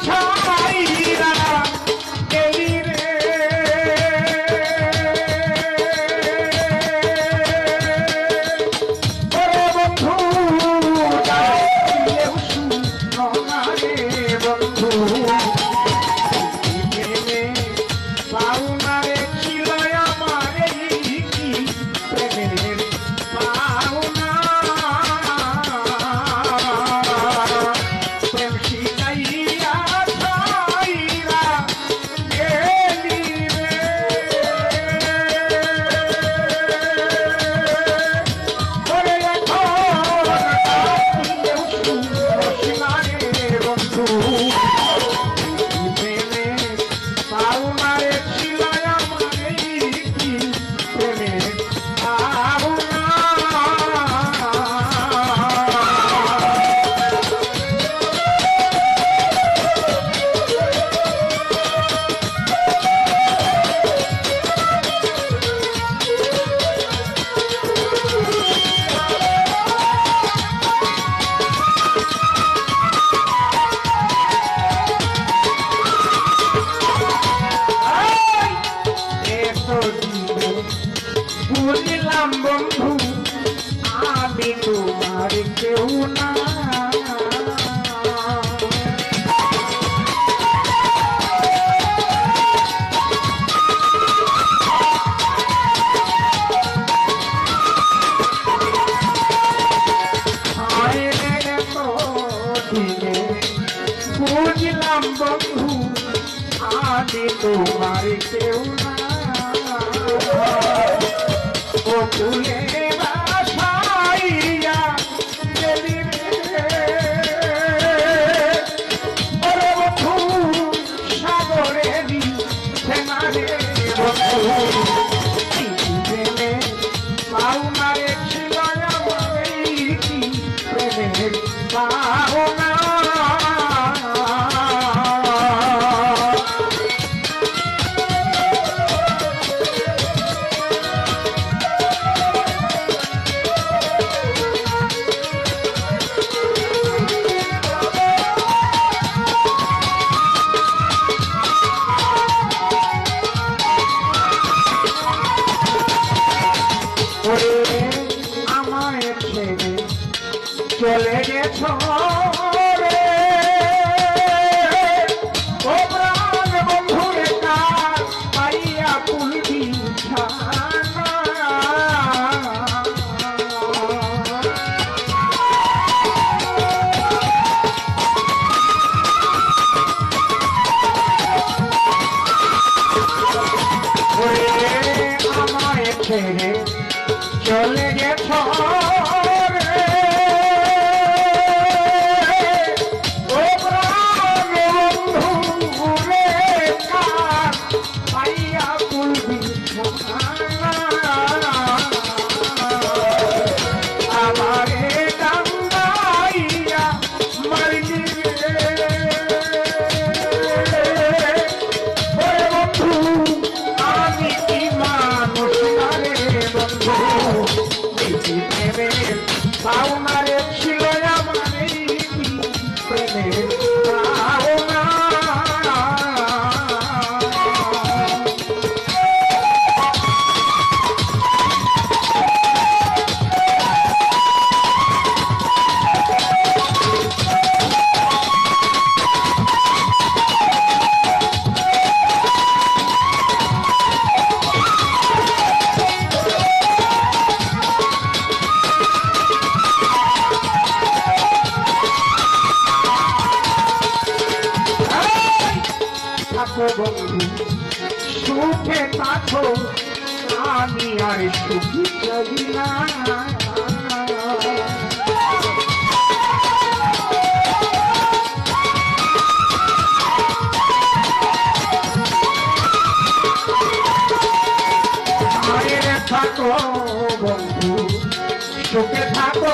সব বন্ধু আমি তোমার কেউ না। বুঝলাম বন্ধু আমি তোমার কেউ শিব Katie. সুখে থাকো আমি আর সুখী করি না। থাকো বন্ধু সুখে থাকো।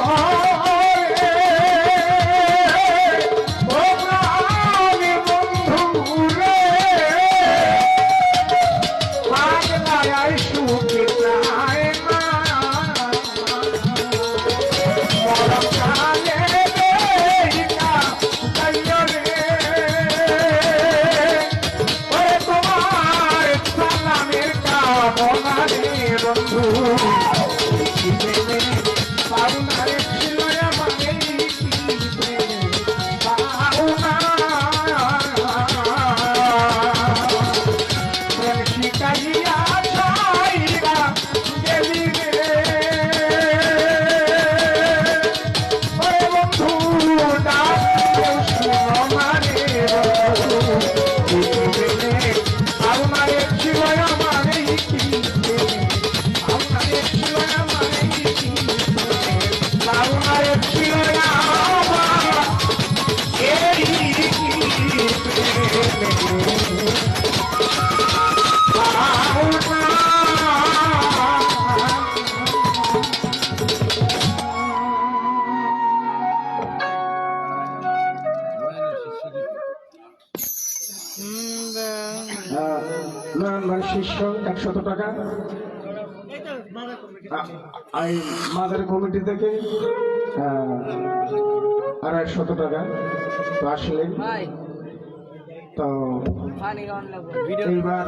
Thank you. আহ, নয়ন শিষ্য একশত টাকা। এই মাদার কমিটি থেকে আড়াইশত টাকা তো আসলে। তো এইবার